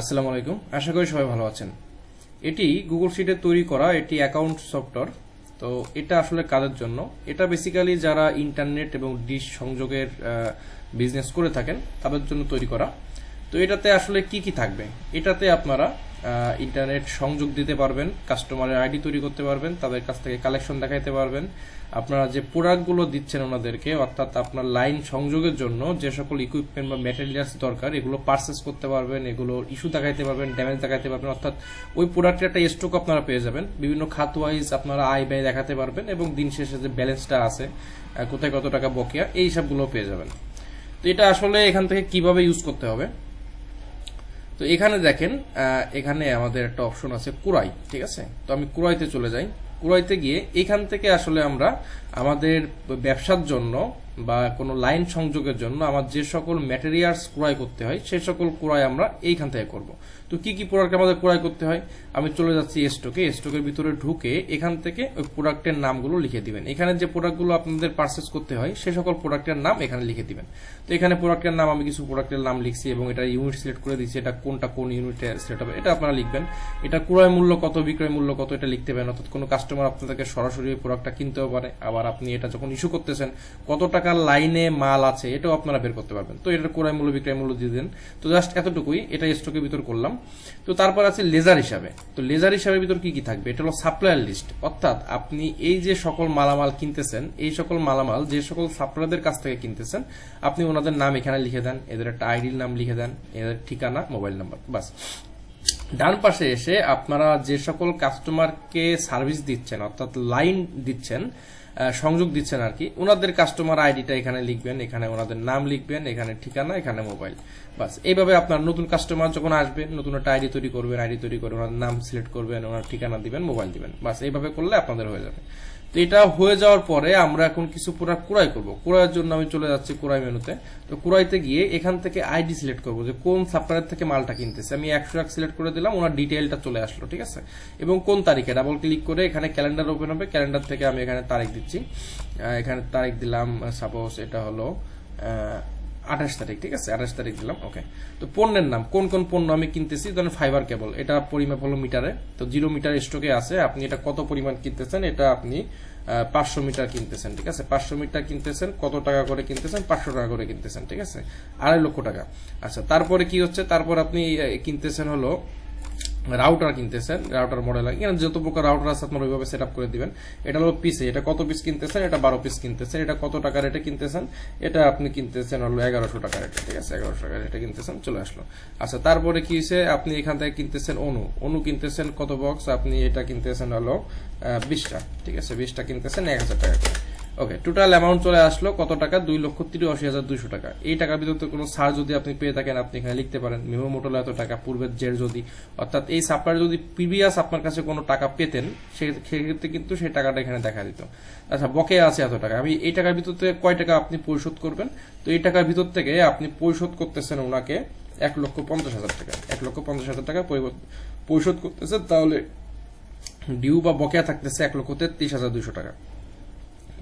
আসসালামু আলাইকুম। আশা করি সবাই ভালো আছেন। এটি গুগল শিটে তৈরি করা এটি অ্যাকাউন্ট সফটওয়্যার তো এটা আসলে কাদের জন্য। এটা বেসিক্যালি যারা ইন্টারনেট এবং ডিশ সংযোগের বিজনেস করে থাকেন, তাদের জন্য তৈরি করা। তো এটাতে আসলে কি কি থাকবে? এটাতে আপনারা ইন্টারনেট সংযোগ দিতে পারবেন কাস্টমারের আইডি তৈরি করতে পারবেন, তাদের কাছ থেকে কালেকশন দেখাইতে পারবেন। আপনারা যে প্রোডাক্টগুলো দিচ্ছেন ওনাদেরকে, অর্থাৎ আপনার লাইন সংযোগের জন্য যে সকল ইকুইপমেন্ট বা ম্যাটেরিয়ালস দরকার, এগুলো পারচেস করতে পারবেন, এগুলো ইস্যু দেখাইতে পারবেন ড্যামেজ দেখাইতে পারবেন, অর্থাৎ ওই প্রোডাক্টের একটা স্টক আপনারা পেয়ে যাবেন। বিভিন্ন খাত ওয়াইজ আপনারা আয় ব্যয় দেখাতে পারবেন এবং দিন শেষে যে ব্যালেন্সটা আছে কোথায় কত টাকা বকেয়া, এই সবগুলো পেয়ে যাবেন। তো এটা আসলে এখান থেকে কীভাবে ইউজ করতে হবে? তো এখানে দেখেন এখানে আমাদের একটা অপশন আছে কুরাই, ঠিক আছে? তো আমি কুরাইতে চলে যাই। কুরাইতে গিয়ে এখান থেকে আসলে আমরা আমাদের ব্যবসার জন্য বা কোনো লাইন সংযোগের জন্য আমার যে সকল ম্যাটেরিয়ালস ক্রয় করতে হয়, সে সকল ক্রয় আমরা এইখান থেকে করব। তো কি কি প্রোডাক্ট আমাদের ক্রয় করতে হয়? আমি চলে যাচ্ছি স্টকে স্টকের ভিতরে ঢুকে এখান থেকে ওই প্রোডাক্টের নামগুলো লিখে দিবেন। এখানে যে প্রোডাক্টগুলো আপনাদের পারচেস করতে হয়, সে সকল প্রোডাক্টের নাম এখানে লিখে দিবেন। তো এখানে প্রোডাক্টের নাম আমি কিছু প্রোডাক্টের নাম লিখছি এবং এটা ইউনিট সিলেক্ট করে দিচ্ছি। এটা কোনটা কোন ইউনিটে সিলেক্ট হবে, এটা আপনারা লিখবেন। এটা ক্রয় মূল্য কত, বিক্রয় মূল্য কত, এটা লিখতে পারেন। অর্থাৎ কোনো কাস্টমার আপনাদেরকে সরাসরি প্রোডাক্টটা কিনতেও পারে, আবার আপনি এটা যখন ইস্যু করতেছেন, কত টাকার লাইনে মাল আছে, এটাও আপনারা বের করতে পারবেন। তো এটার ক্রয় মূল্য, বিক্রয় মূল্য দিয়ে দেন। তো জাস্ট এতটুকুই, এটা স্টকের ভিতর করলাম। তো তারপর আছে লেজার হিসাবে। তো লেজার হিসাবে ভিতর কি কি থাকবে? এটা হলো সাপ্লায়ার লিস্ট অর্থাৎ আপনি এই যে সকল মালামাল কিনতেছেন, এই সকল মালামাল, যে সকল সাপ্লায়ারদের কাছ থেকে কিনতেছেন, আপনি ওনাদের নাম এখানে লিখে দেন, এদের একটা আইডির নাম লিখে দেন, এদের ঠিকানা মোবাইল নাম্বার বাস। ডান পাশে এসে আপনারা যে সকল কাস্টমারকে সার্ভিস দিচ্ছেন, অর্থাৎ লাইন দিচ্ছেন সংযোগ দিচ্ছেন আর কি। ওনাদের কাস্টমার আইডিটা এখানে লিখবেন, এখানে ওনাদের নাম লিখবেন, এখানে ঠিকানা, এখানে মোবাইল বাস, এইভাবে আপনার নতুন কাস্টমার যখন আসবেন নতুন একটা আইডি তৈরি করবেন আইডি তৈরি করে ওনার নাম সিলেক্ট করবেন, ওনার ঠিকানা দিবেন মোবাইল দিবেন। বাস, এইভাবে করলে আপনাদের হয়ে যাবে। তো এটা হয়ে যাওয়ার পরে আমরা এখন কিছু প্রোডাক্ট ক্রয় করব। ক্রয়ের জন্য আমি চলে যাচ্ছি ক্রয় মেনুতে। তো ক্রয়তে গিয়ে এখান থেকে আইডি সিলেক্ট করব যে কোন সাপ্লায়ার থেকে মালটা কিনতেছে। আমি একশো এক সিলেক্ট করে দিলাম, ওনার ডিটেলটা চলে আসলো, ঠিক আছে? এবং কোন তারিখে? ডাবল ক্লিক করে এখানে ক্যালেন্ডার ওপেন হবে। ক্যালেন্ডার থেকে আমি এখানে তারিখ দিচ্ছি। এখানে তারিখ দিলাম সাপোজ এটা হলো আঠাশ তারিখ, ঠিক আছে? আঠাশ তারিখ দিলাম ওকে তো পণ্যের নাম, কোন কোন পণ্য আমি কিনতেছি? ধরেন ফাইবার কেবল এটা পরিমাপ হলো মিটারে, তো জিরো মিটার স্টকে আছে, আপনি এটা কত পরিমাণ কিনতেছেন? এটা আপনি পাঁচশো মিটার কিনতেছেন, ঠিক আছে? পাঁচশো মিটার কিনতেছেন, কত টাকা করে কিনতেছেন? পাঁচশো টাকা করে কিনতেছেন, ঠিক আছে? আড়াই লক্ষ টাকা। আচ্ছা তারপরে কি হচ্ছে? তারপর আপনি কিনতেছেন হলো রাউটার কিনতেছেন রাউটার মডেল এখানে যত প্রকার রাউটার আছে আপনার ওইভাবে সেট করে দিবেন। এটা হলো পিসে এটা কত পিস কিনতেছেন, এটা বারো পিস কিনতেছেন, এটা কত টাকা রেটে কিনতেছেন, এটা আপনি কিনতেছেন হলো এগারোশো টাকা রেটে ঠিক আছে? এগারোশো টাকা রেটে কিনতেছেন, চলে আসলো। আচ্ছা তারপরে কি হয়েছে? আপনি এখান থেকে কিনতেছেন অনু। অনু কিনতেছেন কত বক্স আপনি এটা কিনতেছেন হলো বিশটা, ঠিক আছে? বিশটা কিনতেছেন, এক হাজার টাকা করে। ওকে টোটাল অ্যামাউন্ট চলে আসলো কত টাকা? দুই লক্ষ তিরাশি হাজার দুইশো টাকা। এই টাকার ভিতরে কোনো সার যদি আপনি পেয়ে থাকেন, আপনি এখানে লিখতে পারেন মেমো মোটল এত টাকা, পূর্বের জের যদি। অর্থাৎ এই সাপ্লায়ার যদি প্রিভিয়াস আপনার কাছে কোনো টাকা পেতেন সেক্ষেত্রে কিন্তু সেই টাকাটা এখানে দেখা দিত। আচ্ছা বকেয়া আছে এত টাকা। আমি এই টাকার ভিতর থেকে কয় টাকা আপনি পরিশোধ করবেন? তো এই টাকার ভিতর থেকে আপনি পরিশোধ করতেছেন ওনাকে এক লক্ষ পঞ্চাশ হাজার টাকা। এক লক্ষ পঞ্চাশ হাজার টাকা পরিশোধ করতেছেন, তাহলে ডিউ বা বকেয়া থাকতেছে এক লক্ষ তেত্রিশ হাজার দুইশো টাকা।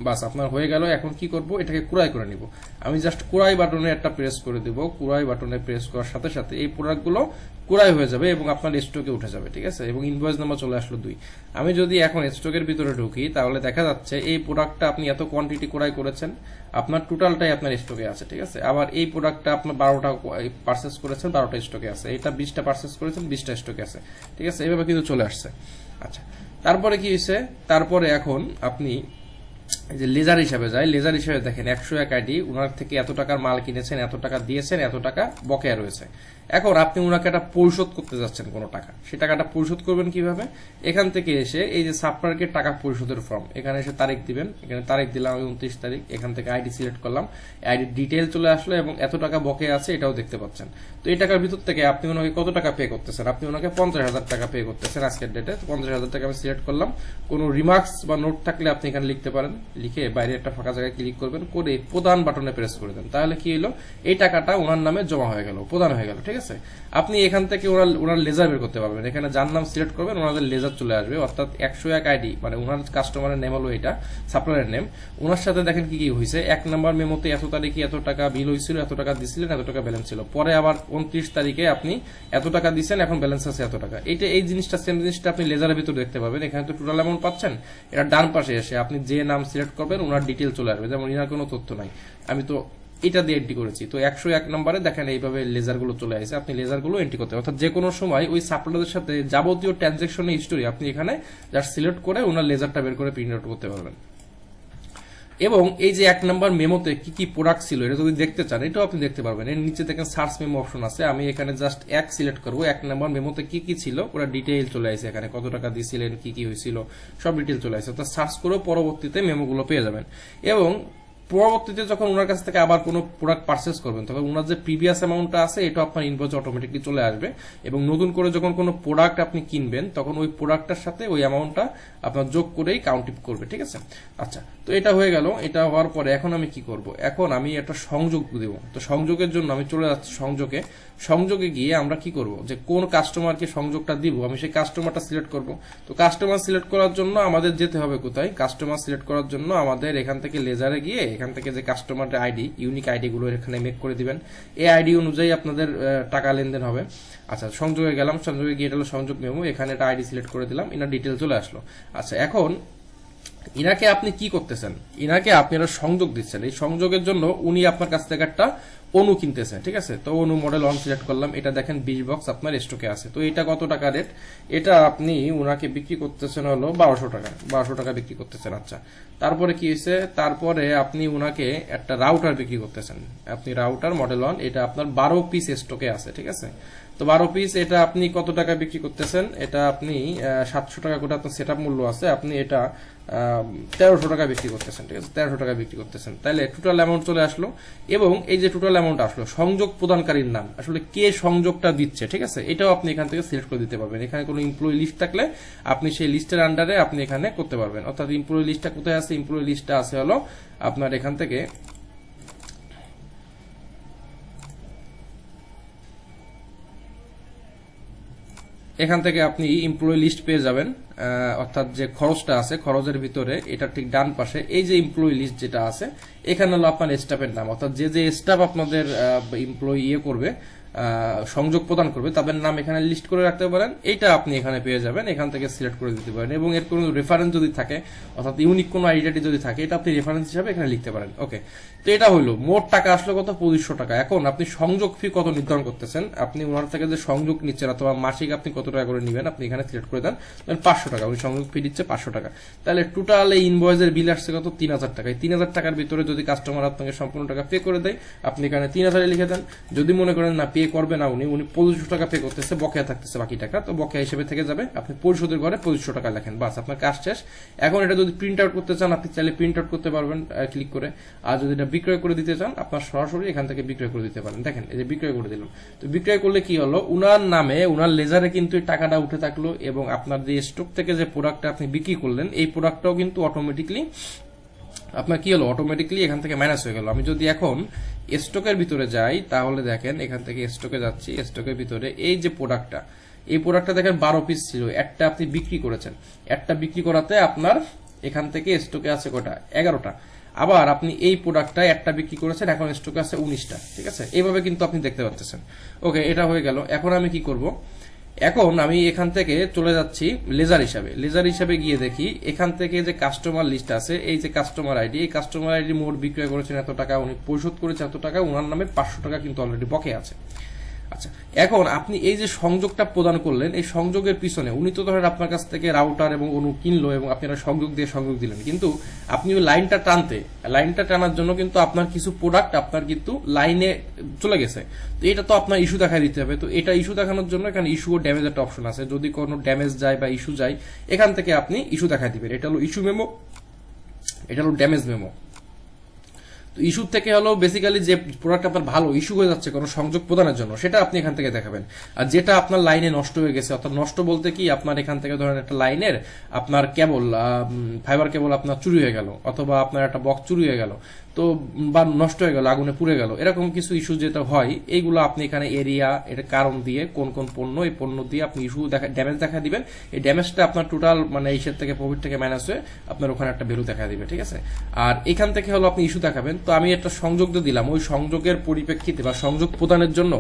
বাস, আপনার হয়ে গেল, এখন কি করব? এটাকে কুড়াই করে নিব। আমি জাস্ট কুড়াই বাটনে একটা প্রেস করে দেব। কুড়াই বাটনে প্রেস করার সাথে সাথে এই প্রোডাক্টগুলো কুড়াই হয়ে যাবে এবং আপনার স্টকে উঠে যাবে, ঠিক আছে? এবং ইনভয়েস নাম্বার চলে আসলো দুই। আমি যদি এখন স্টকের ভিতরে ঢুকি, তাহলে দেখা যাচ্ছে এই প্রোডাক্টটা আপনি এত কোয়ান্টিটি কুড়াই করেছেন, আপনার টোটালটাই আপনার স্টকে আছে, ঠিক আছে? আবার এই প্রোডাক্টটা আপনার বারোটা পার্সেস করেছেন, বারোটা স্টকে আছে। এটা বিশটা পার্সেস করেছেন, বিশটা স্টকে আছে, ঠিক আছে? এইভাবে কিন্তু চলে আসছে। আচ্ছা তারপরে কি হয়েছে? তারপরে এখন আপনি যে লেজার হিসাবে যায় লেজার হিসাবে দেখেন, একশো এক আইডি ওনার থেকে এত টাকার মাল কিনেছেন, এত টাকা দিয়েছেন, এত টাকা বকেয়া রয়েছে। এখন আপনি ওনাকে একটা পরিশোধ করতে যাচ্ছেন কোনো টাকা। সে টাকাটা পরিশোধ করবেন কীভাবে? এখান থেকে এসে এই যে সাপ্লায়ারকে টাকা পরিশোধের ফর্ম এখানে এসে তারিখ দিবেন, এখানে তারিখ দিলাম আমি উনত্রিশ তারিখ, এখান থেকে আইডি সিলেক্ট করলাম আইডি ডিটেল চলে আসলো এবং এত টাকা বকেয়া আছে এটাও দেখতে পাচ্ছেন। তো এই টাকার ভিতর থেকে আপনি ওনাকে কত টাকা পে করতেছেন? আপনি ওনাকে পঞ্চাশ হাজার টাকা পে করতেছেন আজকের ডেটে পঞ্চাশ হাজার টাকা আমি সিলেক্ট করলাম। কোনো রিমার্কস বা নোট থাকলে আপনি এখানে লিখতে পারেন। লিখে বাইরে একটা ফাঁকা জায়গায় ক্লিক করবেন, করে প্রধান বাটনে প্রেস করে দেন। তাহলে কি হলো? এই টাকাটা ওনার নামে জমা হয়ে গেল, প্রদান হয়ে গেল, ঠিক আছে? আপনি এখান থেকে ওনার ওনার লেজার বের করতে পারবেন। এখানে যার নাম সিলেক্ট করবেন ওনাদের লেজার চলে আসবে। অর্থাৎ একশো এক আইডি মানে ওনার কাস্টমারের নেম হলো এটা সাপ্লায়ার নেম ওনার সাথে দেখেন কি কি হয়েছে এক নাম্বার মেমোতে এত তারিখে এত টাকা বিল হয়েছিল এত টাকা দিছিলেন, এত টাকা ব্যালেন্স ছিল। পরে আবার উনত্রিশ তারিখে আপনি এত টাকা দিচ্ছেন এখন ব্যালেন্স আছে এত টাকা। এইটা, এই জিনিসটা সেম জিনিসটা আপনি লেজারের ভিতর দেখতে পাবেন। এখানে তো টোটাল অ্যামাউন্ট পাচ্ছেন। এটা ডান পাশে এসে আপনি যে নাম সিলেক্ট করবেন, ওনার ডিটেল চলে আসবে। যেমন ইনার কোনো তথ্য নাই। আমি তো এটা দিয়ে এন্ট্রি করেছি। তো একশো এক নম্বরে দেখেন এইভাবে লেজারগুলো চলে আসে। আপনি লেজারগুলো এন্ট্রি করতে অর্থাৎ যে কোনো সময় ওই সাপ্লাইদের সাথে যাবতীয় ট্রানজেকশনের হিস্টোরি আপনি এখানে জাস্ট সিলেক্ট করে ওনার লেজারটা বের করে প্রিন্ট আউট করতে পারবেন। এবং এই যে এক নাম্বার মেমোতে কি কি প্রোডাক্ট ছিল, এটা যদি দেখতে চান, এটাও আপনি দেখতে পারবেন। এর নিচে দেখেন সার্চ মেমো অপশন আছে। আমি এখানে জাস্ট এক সিলেক্ট করব। এক নম্বর মেমোতে কি কি ছিল, ওরা ডিটেইল চলে আসে এখানে। কত টাকা দিয়েছিলেন, কি কি হয়েছিল, সব ডিটেইল চলে আসে। অর্থাৎ সার্চ করেও পরবর্তীতে মেমোগুলো পেয়ে যাবেন। এবং পরবর্তীতে যখন ওনার কাছ থেকে আবার কোনো প্রোডাক্ট পারচেস করবেন, তখন ওনার যে প্রিভিয়াস অ্যামাউন্টটা আছে এটা আপনার ইনভয়েসে অটোমেটিকলি চলে আসবে। এবং নতুন করে যখন কোনো প্রোডাক্ট আপনি কিনবেন, তখন ওই প্রোডাক্টটার সাথে ওই অ্যামাউন্টটা আপনার যোগ করেই কাউন্টিং করবে, ঠিক আছে? আচ্ছা তো এটা হয়ে গেল। এটা হওয়ার পরে এখন আমি কি করব? এখন আমি একটা সংযোগ দেব। তো সংযোগের জন্য আমি চলে যাচ্ছি সংযোগে। সংযোগে গিয়ে আমরা কি করব? যে কোন কাস্টমারকে সংযোগটা দিব, আমি সেই কাস্টমারটা সিলেক্ট করব। তো কাস্টমার সিলেক্ট করার জন্য আমাদের যেতে হবে কোথায়? কাস্টমার সিলেক্ট করার জন্য আমাদের এখান থেকে লেজারে গিয়ে এখান থেকে যে কাস্টমার আইডি ইউনিক আইডি গুলো এখানে মেক করে দিবেন। এই আইডি অনুযায়ী আপনাদের টাকা লেনদেন হবে। আচ্ছা সংযোগে গেলাম, সংযোগে গিয়ে সংযোগ মেমো, এখানে একটা আইডি সিলেক্ট করে দিলাম, এনার ডিটেল চলে আসলো। আচ্ছা এখন ইনাকে আপনি কি করতেছেন? ইনাকে আপনি একটা সংযোগ দিচ্ছেন। এই সংযোগের জন্য উনি আপনার কাছ থেকে একটা অনু কিনতেছেন, ঠিক আছে? তো অনু মডেল অন সিলেক্ট করলাম। এটা দেখেন বিশ বক্স আপনার স্টকে আছে। তো এটা কত টাকা রেট এটা আপনি উনাকে বিক্রি করতেছেন হলো বারোশো টাকা। বারোশো টাকা বিক্রি করতেছেন আচ্ছা। তারপরে কি হয়েছে? তারপরে আপনি উনাকে একটা রাউটার বিক্রি করতেছেন। আপনি রাউটার মডেল ওয়ান এটা আপনার বারো পিস স্টকে আছে, ঠিক আছে? তো বারো পিস এটা আপনি কত টাকা বিক্রি করতেছেন? এটা আপনি সাতশো টাকা করে আপনার সেট মূল্য আছে। আপনি এটা তেরোশো টাকা বিক্রি করতেছেন, ঠিক আছে? তেরোশো টাকা বিক্রি করতেছেন। তাহলে টোটাল অ্যামাউন্ট চলে আসলো এবং এই যে টোটাল অ্যামাউন্ট আসলো, সংযোগ প্রদানকারীর নাম, আসলে কে সংযোগটা দিচ্ছে, ঠিক আছে? এটাও আপনি এখান থেকে সিলেক্ট করে দিতে পারবেন। এখানে কোনো এমপ্লয়ি লিস্ট থাকলে আপনি সেই লিস্টের আন্ডারে আপনি এখানে করতে পারবেন। অর্থাৎ এমপ্লয়ি লিস্টটা কোথায় আছে? এমপ্লয়ি লিস্টটা আছে হলো আপনার এখান থেকে এখান থেকে আপনি এমপ্লয়ি লিস্ট পেয়ে যাবেন অর্থাৎ যে খরচটা আছে, খরচের ভিতরে, এটা ঠিক ডান পাশে, এই যে এমপ্লয়ি লিস্ট যেটা আছে, এখানে হলো আপনার স্টাফের নাম। অর্থাৎ যে যে স্টাফ আপনাদের এমপ্লয়ি ইয়ে করবে সংযোগ প্রদান করবে, তাদের নাম এখানে লিস্ট করে রাখতে পারেন। এটা আপনি এখানে পেয়ে যাবেন, এখান থেকে সিলেক্ট করে দিতে পারেন এবং এর কোনো রেফারেন্স যদি থাকে, অর্থাৎ ইউনিক কোনো আইডেন্টি যদি থাকে, এটা আপনি রেফারেন্স হিসাবে এখানে লিখতে পারেন। ওকে তো এটা হলো মোট টাকা আসলো কত? পঁচিশশো টাকা। এখন আপনি সংযোগ ফি কত নির্ধারণ করতেছেন? আপনি ওনার থেকে যে সংযোগ নিচ্ছেন অথবা মাসিক আপনি কত টাকা করে নেবেন, আপনি এখানে সিলেক্ট করে দেন পাঁচশো টাকা। উনি সংযোগ ফি দিচ্ছে পাঁচশো টাকা। তাহলে টোটাল এই ইনভয়েসের বিল আসছে কত? তিন হাজার টাকা। তিন হাজার টাকার ভিতরে যদি কাস্টমার আপনাকে সম্পূর্ণ টাকা পে করে দেয়, আপনি এখানে তিন হাজারে লিখে দেন। যদি মনে করেন না পে করবে না উনি উনি পঁচিশশো টাকা পে করতেছে, বকেয়া থাকতেছে বাকি টাকা। তো বকেয়া হিসেবে থেকে যাবে, আপনি পরিশোধের ঘরে পঁচিশশো টাকা লেখেন। বাস, আপনার কাজ শেষ। এখন এটা যদি প্রিন্ট আউট করতে চান, আপনি চাইলে প্রিন্ট আউট করতে পারবেন ক্লিক করে। আর যদি এটা বিক্রয় করে দিতে চান, আপনার সরাসরি এখান থেকে বিক্রয় করে দিতে পারেন। দেখেন, এই যে বিক্রয় করে দিলাম। তো বিক্রয় করলে কি হলো? উনার নামে, উনার লেজারে কিন্তু টাকাটা উঠে থাকল এবং আপনার যে স্টক থেকে যে প্রোডাক্টটা আপনি বিক্রি করলেন, এই প্রোডাক্টটাও কিন্তু অটোমেটিকলি আপনার কি হলো? অটোমেটিকলি এখান থেকে মাইনাস হয়ে গেল। আমি যদি এখন স্টকের ভিতরে যাই, তাহলে দেখেন এখান থেকে স্টকে যাচ্ছি স্টকের ভিতরে এই যে প্রোডাক্টটা এই প্রোডাক্টটা দেখেন বারো পিস ছিল, একটা আপনি বিক্রি করেছেন। একটা বিক্রি করাতে আপনার এখান থেকে স্টকে আছে কটা? এগারোটা। আবার আপনি এই প্রোডাক্টটা একটা বিক্রি করেছেন, এখন স্টকে আছে উনিশটা, ঠিক আছে? এইভাবে কিন্তু আপনি দেখতে পাচ্ছেন ওকে এটা হয়ে গেল। এখন আমি কি করব? এখন আমি এখান থেকে চলে যাচ্ছি লেজার হিসাবে। লেজার হিসাবে গিয়ে দেখি, এখান থেকে যে কাস্টমার লিস্ট আছে, এই যে কাস্টমার আইডি এই কাস্টমার আইডি মোট বিক্রয় করেছেন এত টাকা, উনি পরিশোধ করেছেন এত টাকা ওনার নামে পাঁচশো টাকা কিন্তু অলরেডি বকে আছে। আচ্ছা এখন আপনি এই যে সংযোগটা প্রদান করলেন, এই সংযোগের পিছনে, উনি তো ধরেন আপনার কাছ থেকে রাউটার এবং অনু কিনলো এবং আপনি একটা সংযোগ দিয়ে সংযোগ দিলেন। কিন্তু আপনি ওই লাইনটা টানতে, লাইনটা টানার জন্য কিন্তু আপনার কিছু প্রোডাক্ট আপনার কিন্তু লাইনে চলে গেছে। তো এটা তো আপনার ইস্যু দেখা দিতে হবে। তো এটা ইস্যু দেখানোর জন্য এখানে ইস্যু ও ড্যামেজ একটা অপশন আছে। যদি কোনো ড্যামেজ যায় বা ইস্যু যায়, এখান থেকে আপনি ইস্যু দেখা দিবেন। এটা হলো ইস্যু মেমো এটা হলো ড্যামেজ মেমো তো ইস্যু থেকে হলো বেসিক্যালি যে প্রোডাক্ট আপনার ভালো ইস্যু হয়ে যাচ্ছে কোনো সংযোগ প্রদানের জন্য, সেটা আপনি এখান থেকে দেখাবেন। আর যেটা আপনার লাইনে নষ্ট হয়ে গেছে, অর্থাৎ নষ্ট বলতে কি আপনার এখান থেকে ধরেন একটা লাইনের আপনার কেবল ফাইবার কেবল আপনার চুরি হয়ে গেল, অথবা আপনার একটা বক্স চুরি হয়ে গেল। তো বা নষ্ট হয়ে গেল, আগুনে পুড়ে গেল। এরকম কিছু ইস্যু যেটা হয়, এইগুলো আপনি এখানে এরিয়া এটা কারণ দিয়ে কোন কোন পণ্য, এই পণ্য দিয়ে আপনি ইস্যু দেখা ড্যামেজ দেখা দিবেন। এই ড্যামেজটা আপনার টোটাল মানে ইসের থেকে প্রফিট থেকে মাইনাস হয়ে আপনার ওখানে একটা ভ্যালু দেখা দিবে, ঠিক আছে? আর এখান থেকে হলো আপনি ইস্যু দেখাবেন। তো আমি একটা সংযোগ দিলাম। ওই সংযোগের পরিপ্রেক্ষিতে বা সংযোগ প্রদানের জন্য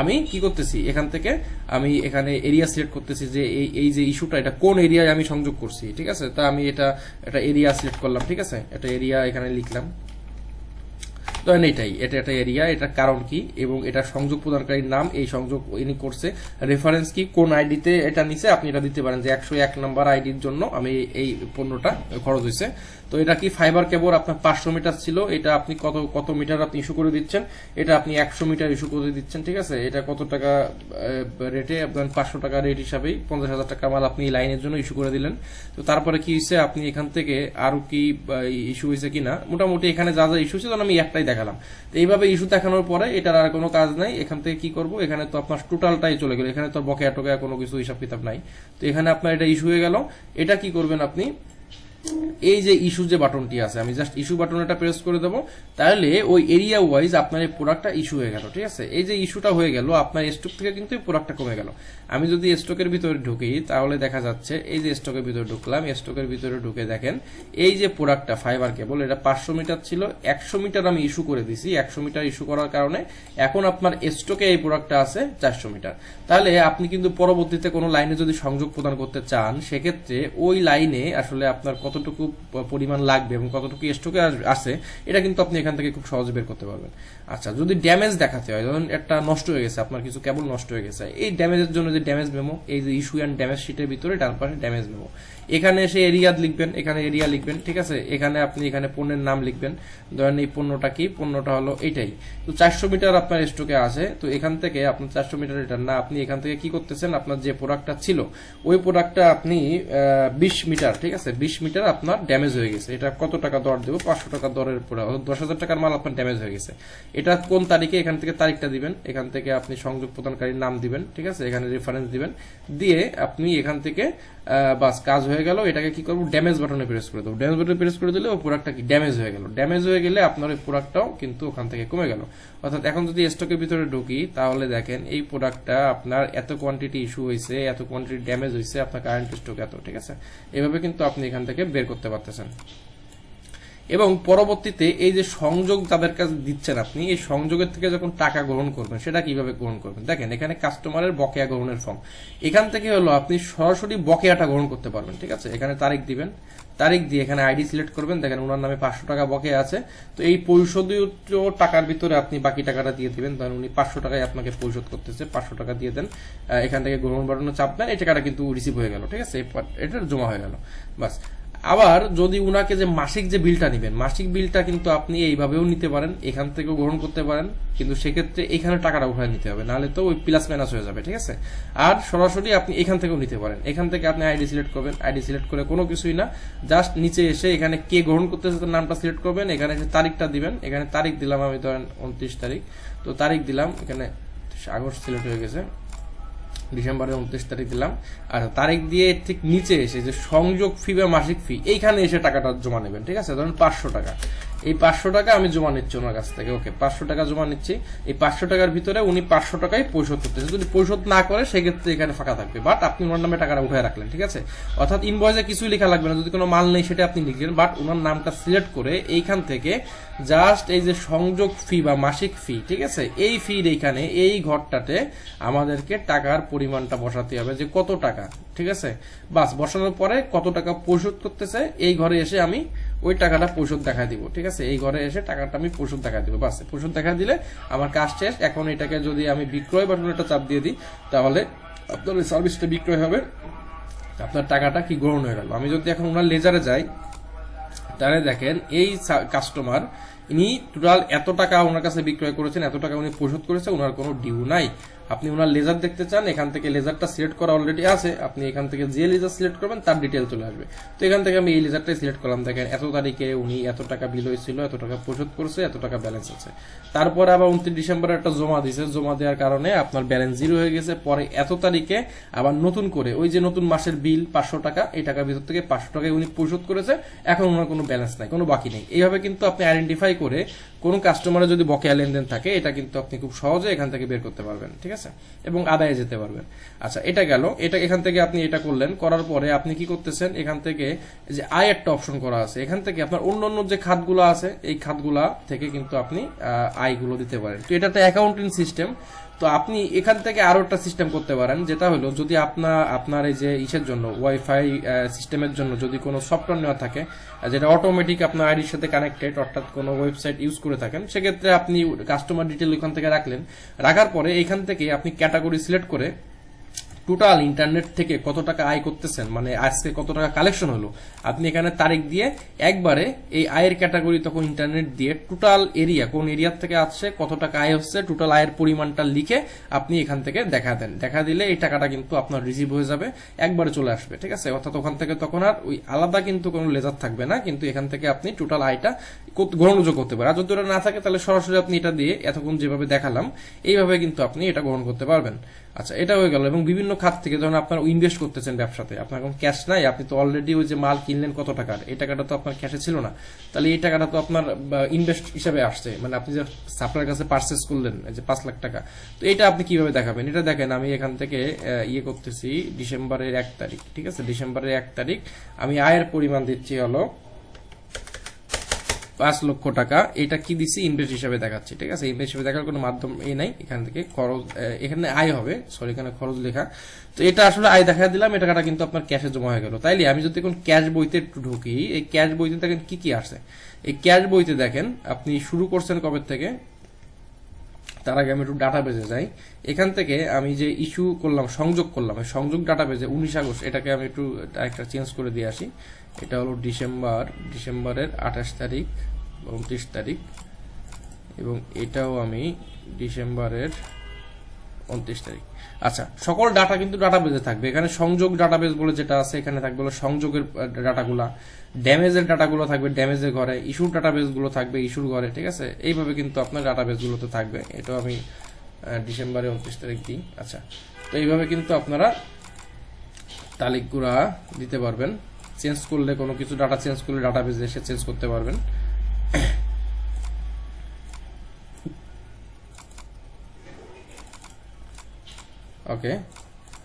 আমি কি করতেছি? এখান থেকে আমি এখানে এরিয়া সিলেক্ট করতেছি যে এই এই যে ইস্যুটা এটা কোন এরিয়ায় আমি সংযোগ করছি, ঠিক আছে? তা আমি এটা এটা এরিয়া সিলেক্ট করলাম, ঠিক আছে? এটা এরিয়া এখানে লিখলাম। ধরেন এটাই, এটা একটা এরিয়া এটার কারণ কি এবং এটা সংযোগ প্রদানকারীর নাম, এই সংযোগ ইনি করছে। রেফারেন্স কি, কোন আইডিতে এটা নিছে, আপনি এটা দিতে পারেন যে একশো এক নাম্বার আইডির জন্য আমি এই পণ্যটা খরচ হয়েছে। তো এটা কি ফাইবার কেবল আপনার পাঁচশো মিটার ছিল, এটা আপনি কত কত মিটার আপনি ইস্যু করে দিচ্ছেন? এটা আপনি একশো মিটার ইস্যু করে দিচ্ছেন, ঠিক আছে? এটা কত টাকা রেটে আপনার পাঁচশো টাকা রেট হিসাবেই পঞ্চাশ হাজার টাকা মাল আপনি লাইনের জন্য ইস্যু করে দিলেন। তো তারপরে কি হয়েছে, আপনি এখান থেকে আরও কি ইস্যু হয়েছে কিনা? মোটামুটি এখানে যা যা ইস্যু ছিল আমি একটাই দেখালাম। তো এইভাবে ইস্যু দেখানোর পরে এটার আর কোনো কাজ নাই। এখান থেকে কি করব? এখানে তো আপনার টোটালটাই চলে গেল। এখানে তো বকেয়া টোকেয়া কোনো কিছু হিসাব কিতাব নাই। তো এখানে আপনার এটা ইস্যু হয়ে গেল। এটা কি করবেন আপনি? এই যে ইস্যু যে বাটনটি আছে, আমি জাস্ট ইস্যু বাটন এটা প্রেস করে দেবো, তাহলে ওই এরিয়া ওয়াইজ আপনার এই প্রোডাক্টটা ইস্যু হয়ে গেল, ঠিক আছে? এই যে ইস্যুটা হয়ে গেল, আপনার স্টক থেকে কিন্তু এই প্রোডাক্টটা কমে গেল। আমি যদি স্টকের ভিতরে ঢুকি, তাহলে দেখা যাচ্ছে এই যে স্টকের ভিতরে ঢুকলাম স্টকের ভিতরে ঢুকে দেখেন, এই যে প্রোডাক্টটা ফাইবার কেবল এটা পাঁচশো মিটার ছিল, একশো মিটার আমি ইস্যু করে দিছি, একশো মিটার ইস্যু করার কারণে এখন আপনার স্টকে এই প্রোডাক্টটা আছে চারশো মিটার তাহলে আপনি কিন্তু পরবর্তীতে কোনো লাইনে যদি সংযোগ প্রদান করতে চান, সেক্ষেত্রে ওই লাইনে আসলে আপনার কতটুকু পরিমাণ লাগবে এবং কতটুকু স্টকে আছে, এটা কিন্তু আপনি এখান থেকে খুব সহজে বের করতে পারবেন। আচ্ছা যদি ড্যামেজ দেখাতে হয়, ধরুন একটা নষ্ট হয়ে গেছে, আপনার কিছু কেবল নষ্ট হয়ে গেছে, এই ড্যামেজের জন্য যে ড্যামেজ মেমো এই যে ইস্যু অ্যান্ড ড্যামেজ শিটের ভিতরে ডান পাশে ড্যামেজ মেমো এখানে এসে এরিয়া লিখবেন, এখানে এরিয়া লিখবেন, ঠিক আছে? এখানে আপনি এখানে পণ্যের নাম লিখবেন। ধরেন এই পণ্যটা কি? পণ্যটা হলো এটাই তো চারশো মিটার আপনার স্টকে আছে, তো এখান থেকে আপনার চারশো মিটার এটা না, আপনি এখান থেকে কি করতেছেন? আপনার যে প্রোডাক্টটা ছিল, ওই প্রোডাক্টটা আপনি বিশ মিটার, ঠিক আছে? বিশ মিটার আপনার ড্যামেজ হয়ে গেছে। এটা কত টাকা দর দেবো? পাঁচশো টাকা দরের পরে দশ হাজার টাকার মাল আপনার ড্যামেজ হয়ে গেছে। এটা কোন তারিখে? এখান থেকে তারিখটা দিবেন। এখান থেকে আপনি সংযোগ প্রদানকারীর নাম দিবেন, ঠিক আছে? এখানে রেফারেন্স দিবেন। দিয়ে আপনি এখান থেকে বাস, কাজ হয়ে গেল, এটাকে কি করব? ড্যামেজ বাটনে প্রেস করে দেবো। ড্যামেজ বাটনে প্রেস করে দিলে ও প্রোডাক্টটা কি? ড্যামেজ হয়ে গেল। ড্যামেজ হয়ে গেলে আপনার ওই প্রোডাক্টটাও কিন্তু ওখান থেকে কমে গেল। অর্থাৎ এখন যদি স্টকের ভিতরে ঢুকি, তাহলে দেখেন এই প্রোডাক্টটা আপনার এত কোয়ান্টিটি ইস্যু হয়েছে, এত কোয়ান্টিটি ড্যামেজ হয়েছে আপনার কারেন্ট স্টক এত, ঠিক আছে? এভাবে কিন্তু আপনি এখান থেকে বের করতে পারতেছেন। এবং পরবর্তীতে এই যে সংযোগ যাদের কাছে দিচ্ছেন আপনি, এই সংযোগের থেকে যখন টাকা গ্রহণ করবেন, সেটা কীভাবে গ্রহণ করবেন? দেখেন, এখানে কাস্টমারের বকেয়া গ্রহণের ফর্ম। এখান থেকে হলো আপনি সরাসরি বকেয়াটা গ্রহণ করতে পারবেন, ঠিক আছে? এখানে তারিখ দিবেন। তারিখ দিয়ে এখানে আইডি সিলেক্ট করবেন। দেখেন, ওনার নামে পাঁচশো টাকা বকেয়া আছে। তো এই পরিশোধীয় টাকার ভিতরে আপনি বাকি টাকাটা দিয়ে দিবেন। ধরেন উনি পাঁচশো টাকায় আপনাকে পরিশোধ করতেছে, পাঁচশো টাকা দিয়ে দেন। এখান থেকে গ্রহণ বাড়ানো চাপ দেন এই টাকাটা কিন্তু রিসিভ হয়ে গেল, ঠিক আছে? এটা জমা হয়ে গেল। বাস। আবার যদি উনাকে যে মাসিক যে বিলটা নেবেন, মাসিক বিলটা কিন্তু আপনি এইভাবেও নিতে পারেন, এখান থেকেও গ্রহণ করতে পারেন, কিন্তু সেক্ষেত্রে এখানে টাকাটা উঠায় নিতে হবে, নাহলে তো ওই প্লাস মাইনাস হয়ে যাবে, ঠিক আছে? আর সরাসরি আপনি এখান থেকেও নিতে পারেন, এখান থেকে আপনি আইডি সিলেক্ট করবেন আইডি সিলেক্ট করে কোনো কিছুই না জাস্ট নিচে এসে এখানে কে গ্রহণ করতেছে তার নামটা সিলেক্ট করবেন, এখানে এসে তারিখটা দিবেন, এখানে তারিখ দিলাম আমি ধরেন উনত্রিশ তারিখ, তো তারিখ দিলাম, এখানে আগস্ট সিলেক্ট হয়ে গেছে ডিসেম্বরের উনত্রিশ তারিখ দিলাম। আর তারিখ দিয়ে ঠিক নিচে এসে যে সংযোগ ফি বা মাসিক ফি এইখানে এসে টাকাটা জমা নেবেন, ঠিক আছে? ধরুন পাঁচশো টাকা। এই পাঁচশো টাকা আমি জমা নিচ্ছি ওনার কাছ থেকে, ওকে। পাঁচশো টাকা জমা নিচ্ছি। এই পাঁচশো টাকার ভিতরে উনি পাঁচশো টাকাই পরিশোধ করতেছে যদি পরিশোধ না করে, সেক্ষেত্রে এখানে ফাঁকা থাকবে। বাট আপনি ওনার নামে টাকাটা উঠে রাখলেন, ঠিক আছে? অর্থাৎ ইনভয়েসে কিছুই লেখা লাগবে না। যদি কোনো মাল নেই, সেটা আপনি লিখলেন। বাট ওনার নামটা সিলেক্ট করে এইখান থেকে জাস্ট এই যে সংযোগ ফি বা মাসিক ফি ঠিক আছে? এই ফির এইখানে, এই ঘরটাতে আমাদেরকে টাকার পরিমাণটা বসাতে হবে যে কত টাকা, ঠিক আছে? বাস, বসানোর পরে কত টাকা পরিশোধ করতেছে এই ঘরে এসে আমি ওই টাকাটা পরিশোধ দেখা দিব, ঠিক আছে? এই ঘরে এসে টাকাটা আমি পরিশোধ দেখা দিব, বাস। পরিশোধ দেখা দিলে আমার কাজ শেষ। এখন এটাকে যদি আমি বিক্রয় বাটনটা চাপ দিয়ে দিই, তাহলে আপনার ওই সার্ভিসটা বিক্রয় হবে। আপনার টাকাটা কি গ্রহণ হয়ে গেল? আমি যদি এখন ওনার লেজারে যাই, তাহলে দেখেন, এই কাস্টমার ইনি টোটাল এত টাকা ওনার কাছে বিক্রয় করেছেন, এত টাকা উনি পরিশোধ করেছে, ওনার কোনো ডিউ নাই। আপনি ওনার লেজার দেখতে চান, এখান থেকে লেজারটা সিলেক্ট করা অলরেডি আছে, আপনি এখান থেকে যে লেজার সিলেক্ট করবেন, তার ডিটেল চলে আসবে। তো এখান থেকে আমি এই লেজারটাই সিলেক্ট করলাম, দেখেন এত তারিখে উনি এত টাকা বিল হয়েছিল, এত টাকা পরিশোধ করছে, এত টাকা ব্যালেন্স আছে। তারপরে আবার উনত্রিশ ডিসেম্বরে একটা জমা দিয়েছে জমা দেওয়ার কারণে আপনার ব্যালেন্স জিরো হয়ে গেছে, পরে এত তারিখে আবার নতুন করে, ওই যে নতুন মাসের বিল পাঁচশো টাকা, এই টাকার ভিতর থেকে পাঁচশো টাকায় উনি পরিশোধ করেছে, এখন ওনার কোনো ব্যালেন্স নাই, কোনো বাকি নেই। এইভাবে কিন্তু আপনি আইডেন্টিফাই করে কোন কাস্টমারের যদি বকেয়া লেনদেন থাকে, এটা কিন্তু আপনি খুব সহজে এখান থেকে বের করতে পারবেন, ঠিক আছে? এবং আদায়ে যেতে পারবেন। আচ্ছা এটা গেল। এটা এখান থেকে আপনি এটা করলেন, করার পরে আপনি কি করতেছেন? এখান থেকে যে আয় একটা অপশন করা আছে। এখান থেকে আপনার অন্য অন্য যে খাতগুলো আছে, এই খাতগুলা থেকে কিন্তু আপনি আয়গুলো দিতে পারেন। তো এটা তো অ্যাকাউন্টিং সিস্টেম তো আপনি এখান থেকে আরও একটা সিস্টেম করতে পারেন, যেটা হলো যদি আপনার আপনার এই যে ইসের জন্য ওয়াইফাই সিস্টেমের জন্য যদি কোনো সফটওয়্যার নেওয়া থাকে যেটা অটোমেটিক আপনার আইডির সাথে কানেক্টেড অর্থাৎ কোনো ওয়েবসাইট ইউজ করে থাকেন, সেক্ষেত্রে আপনি কাস্টমার ডিটেল ওখান থেকে রাখলেন, রাখার পরে এখান থেকে আপনি ক্যাটাগরি সিলেক্ট করে টোটাল ইন্টারনেট থেকে কত টাকা আয় করতেছেন? মানে আজকে কত টাকা কালেকশন হলো? আপনি এখানে তারিখ দিয়ে একবারে এই আয়ের ক্যাটাগরি তখন ইন্টারনেট দিয়ে টোটাল এরিয়া কোন এরিয়ার থেকে আসছে, কত টাকা আয় হচ্ছে টোটাল আয়ের পরিমাণটা লিখে আপনি এখান থেকে দেখা দেন। দেখা দিলে এই টাকাটা কিন্তু আপনার রিসিভ হয়ে যাবে, একবারে চলে আসবে, ঠিক আছে? অর্থাৎ ওখান থেকে তখন আর ওই আলাদা কিন্তু কোনো লেজার থাকবে না, কিন্তু এখান থেকে আপনি টোটাল আয়টা গ্রহণযোগ্য করতে পারে। আর যদি ওটা না থাকে, তাহলে সরাসরি আপনি এটা দিয়ে এতক্ষণ যেভাবে দেখালাম, এইভাবে কিন্তু আপনি এটা গ্রহণ করতে পারবেন। আচ্ছা এটা হয়ে গেল। এবং বিভিন্ন খাত থেকে ধরুন আপনার ইনভেস্ট করতেছেন ব্যবসাতে, আপনার এখন ক্যাশ নাই, আপনি তো অলরেডি ওই যে মাল কিনলেন কত টাকার? এই টাকাটা তো আপনার ক্যাশে ছিল না। তাহলে এই টাকাটা তো আপনার ইনভেস্ট হিসাবে আসছে। মানে আপনি যে সাপ্লার কাছে পার্সেস করলেন যে পাঁচ লাখ টাকা, তো এটা আপনি কীভাবে দেখাবেন? এটা দেখেন, আমি এখান থেকে ইয়ে করতেছি, ডিসেম্বরের এক তারিখ, ঠিক আছে? ডিসেম্বরের এক তারিখ, আমি আয়ের পরিমাণ দিচ্ছি হলো পাঁচ লক্ষ টাকা, এটা কি দিচ্ছি ইনভেস্ট হিসাবে দেখাচ্ছি, ঠিক আছে? ইনভেস্ট হিসাবে দেখার কোনো মাধ্যম এ নাই, এখান থেকে খরচ এখানে আয় হবে সরি এখানে খরচ লেখা। তো এটা আসলে আয় দেখা দিলাম এই টাকাটা কিন্তু আপনার ক্যাশে জমা হয়ে গেল। তাইলে আমি যদি এখন ক্যাশ বইতে ঢুকি, এই ক্যাশ বইতে দেখেন কি কি আসে? এই ক্যাশ বইতে দেখেন, আপনি শুরু করছেন কবে থেকে? তার আগে আমি একটু ডাটা বেজে যাই। এখান থেকে আমি যে ইস্যু করলাম, সংযোগ করলাম সংযোগ ডাটা বেজে উনিশ আগস্ট, এটাকে আমি একটু একটা চেঞ্জ করে দিয়ে আসি। এটা হলো ডিসেম্বর, ডিসেম্বরের আঠাশ তারিখ। উনত্রিশ তারিখ এবং এটাও আমি ডিসেম্বরের উনত্রিশ তারিখ। আচ্ছা সকল ডাটা কিন্তু ডাটাবেজে থাকবে। এখানে সংযোগ ডাটাবেজ বলে যেটা আছে, এখানে থাকবে সংযোগের ডাটাগুলা ড্যামেজের ডাটাগুলো থাকবে ড্যামেজের ঘরে ইস্যুর ডাটাবেজগুলো থাকবে ইস্যুর ঘরে, ঠিক আছে? এইভাবে কিন্তু আপনার ডাটাবেজ গুলোতে থাকবে। এটাও আমি ডিসেম্বরে উনত্রিশ তারিখ দিই। আচ্ছা তো এইভাবে কিন্তু আপনারা তারিখগুলা দিতে পারবেন। চেঞ্জ করলে কোনো কিছু ডাটা চেঞ্জ করলে ডাটাবেজে এসে চেঞ্জ করতে পারবেন। ওকে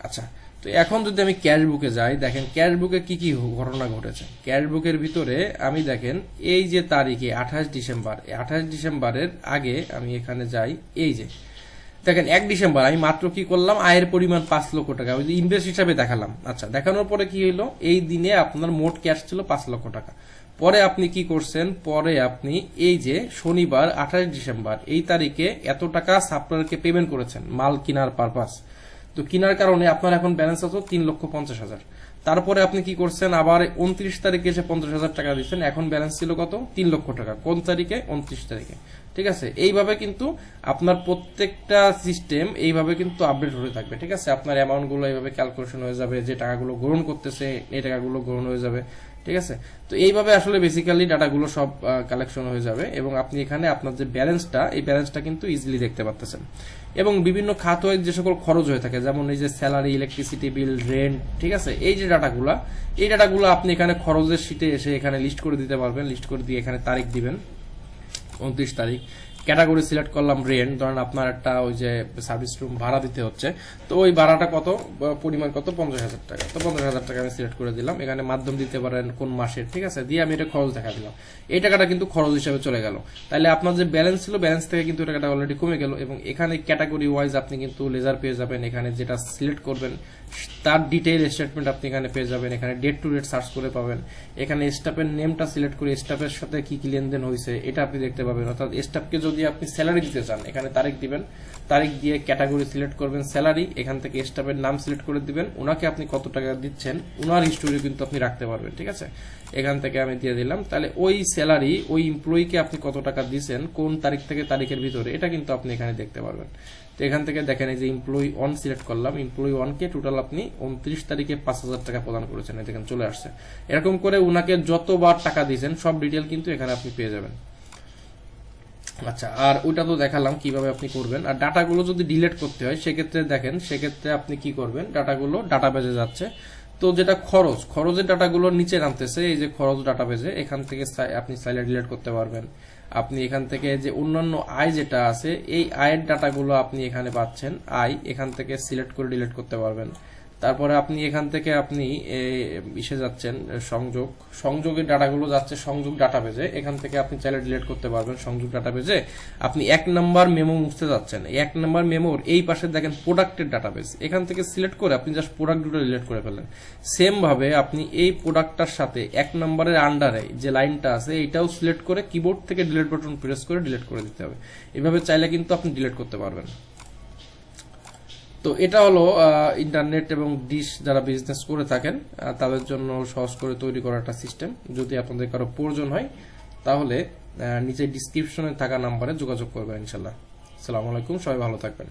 আচ্ছা তো এখন যদি আমি ক্যাশ বুকে যাই, দেখেন ক্যাশ বুকে কি কি ঘটনা ঘটেছে? ক্যাশ বুকের ভিতরে আমি দেখেন এই যে তারিখে আঠাশ ডিসেম্বর আঠাশ ডিসেম্বরের আগে আমি এখানে যাই, এই যে। দেখেন এক ডিসেম্বর, আমি মাত্র কি করলাম? আয়ের পরিমাণ পাঁচ লক্ষ টাকা, ওই ইনভেস্ট হিসাবে দেখালাম। আচ্ছা দেখানোর পরে কি হলো এই দিনে আপনার মোট ক্যাশ ছিল পাঁচ লক্ষ টাকা। পরে আপনি কি করছেন? পরে আপনি এই যে শনিবার আঠাশ ডিসেম্বর, এই তারিখে এত টাকা সাপ্লায়ারকে পেমেন্ট করেছেন, মাল কেনার পারপাস তো কেনার কারণে আপনার এখন ব্যালেন্স আছে তিন লক্ষ পঞ্চাশ হাজার। তারপরে আপনি কি করছেন, আবার উনত্রিশ তারিখে এসে পঞ্চাশ হাজার টাকা দিচ্ছেন, এখন ব্যালেন্স ছিল কত? তিন লক্ষ টাকা। কোন তারিখে? উনত্রিশ তারিখে। ঠিক আছে? এইভাবে কিন্তু আপনার প্রত্যেকটা সিস্টেম এইভাবে কিন্তু আপডেট হতে থাকবে। ঠিক আছে? আপনার অ্যামাউন্টগুলো এইভাবে ক্যালকুলেশন হয়ে যাবে, যে টাকাগুলো গ্রহণ করতেছে, এই টাকাগুলো গ্রহণ হয়ে যাবে। ঠিক আছে? তো এইভাবে আসলে বেসিক্যালি ডাটাগুলো সব কালেকশন হয়ে যাবে এবং আপনি এখানে আপনার যে ব্যালেন্সটা এই ব্যালেন্সটা কিন্তু ইজিলি দেখতে পাচ্ছেন এবং বিভিন্ন খাত হয়ে যে সকল খরচ হয়ে থাকে, যেমন এই যে স্যালারি ইলেকট্রিসিটি বিল রেন্ট ঠিক আছে? এই যে ডাটাগুলা, এই ডাটাগুলো আপনি এখানে খরচের শিটে এসে এখানে লিস্ট করে দিতে পারবেন লিস্ট করে দিয়ে এখানে তারিখ দিবেন, উনত্রিশ তারিখ। ক্যাটাগরি সিলেক্ট করলাম রেন্ট ধরেন আপনার একটা ওই যে সার্ভিস রুম ভাড়া দিতে হচ্ছে। তো ওই ভাড়াটা কত? পরিমাণ কত? পঞ্চাশ হাজার টাকা। তো পঞ্চাশ হাজার টাকা আমি সিলেক্ট করে দিলাম। এখানে মাধ্যম দিতে পারেন কোন মাসের ঠিক আছে? দিয়ে আমি এটা খরচ দেখা দিলাম। এই টাকাটা কিন্তু খরচ হিসাবে চলে গেল। তাহলে আপনার যে ব্যালেন্স ছিল ব্যালেন্স থেকে কিন্তু টাকাটা অলরেডি কমে গেল এবং এখানে ক্যাটাগরি ওয়াইজ আপনি কিন্তু লেজার পেয়ে যাবেন। এখানে যেটা সিলেক্ট করবেন, তার ডিটেইল স্টেটমেন্ট আপনি এখানে পেয়ে যাবেন। এখানে ডেট টু ডেট সার্চ করে পাবেন। এখানে স্টাফের নেমটা সিলেক্ট করে স্টাফের সাথে কি কি লেনদেন হয়েছে এটা আপনি দেখতে পাবেন। অর্থাৎ স্টাফকে যদি আপনি স্যালারি দিতে চান, এখানে তারিখ দিবেন। তারিখ দিয়ে ক্যাটাগরি সিলেক্ট করবেন স্যালারি এখান থেকে স্টাফের নাম সিলেক্ট করে দিবেন। ওনাকে আপনি কত টাকা দিচ্ছেন ওনার হিস্টোরি কিন্তু আপনি রাখতে পারবেন, ঠিক আছে? এখান থেকে আমি দিয়ে দিলাম। তাহলে ওই স্যালারি ওই এমপ্লয়িকে আপনি কত টাকা দিচ্ছেন, কোন তারিখ থেকে তারিখের ভিতরে, এটা কিন্তু আপনি এখানে দেখতে পারবেন। তো এখান থেকে দেখেন এই যে এমপ্লয়ি ওয়ান সিলেক্ট করলাম এমপ্লয়ি ওয়ানকে টোটাল আপনি উনত্রিশ তারিখে পাঁচ হাজার টাকা প্রদান করেছেন, এই দেখেন চলে আসছে। এরকম করে উনাকে যতবার টাকা দিয়েছেন, সব ডিটেল কিন্তু এখানে আপনি পেয়ে যাবেন। আচ্ছা আর ওইটা তো দেখালাম কীভাবে আপনি করবেন। আর ডাটাগুলো যদি ডিলেট করতে হয়, সেক্ষেত্রে দেখেন, সেক্ষেত্রে আপনি কি করবেন? ডাটাগুলো ডাটাবেজে যাচ্ছে। তো যেটা খরচ, খরচের ডাটাগুলো নিচে নামতেছে, এই যে খরচ ডাটাবেজে এখান থেকে আপনি সাইলে ডিলেট করতে পারবেন। আপনি এখান থেকে যে অন্যান্য আয় যেটা আছে, এই আয়ের ডাটাগুলো আপনি এখানে পাচ্ছেন। আয় এখান থেকে সিলেক্ট করে ডিলিট করতে পারবেন। তারপরে আপনি এখান থেকে আপনি ইসে যাচ্ছেন সংযোগ। সংযোগের ডাটাগুলো যাচ্ছে সংযোগ ডাটাবেজে। এখান থেকে আপনি চাইলে ডিলেট করতে পারবেন সংযোগ ডাটাবেজে। আপনি এক নাম্বার মেমো মুছতে যাচ্ছেন। এক নাম্বার মেমোর এই পাশে দেখেন প্রোডাক্টের ডাটাবেস এখান থেকে সিলেক্ট করে আপনি জাস্ট প্রোডাক্ট দুটো ডিলিট করে ফেলেন সেম ভাবে আপনি এই প্রোডাক্টটার সাথে এক নম্বরের আন্ডারে যে লাইনটা আছে, এইটাও সিলেক্ট করে কিবোর্ড থেকে ডিলেট বাটন প্রেস করে ডিলিট করে দিতে হবে। এভাবে চাইলে কিন্তু আপনি ডিলিট করতে পারবেন। তো এটা হলো ইন্টারনেট এবং ডিশ যারা বিজনেস করে থাকেন তাদের জন্য সহজ করে তৈরি করা একটা সিস্টেম যদি আপনাদের কারও প্রয়োজন হয়, তাহলে নিচে ডিসক্রিপশনে থাকা নাম্বারে যোগাযোগ করবেন ইনশাল্লাহ আসসালামু আলাইকুম, সবাই ভালো থাকবেন।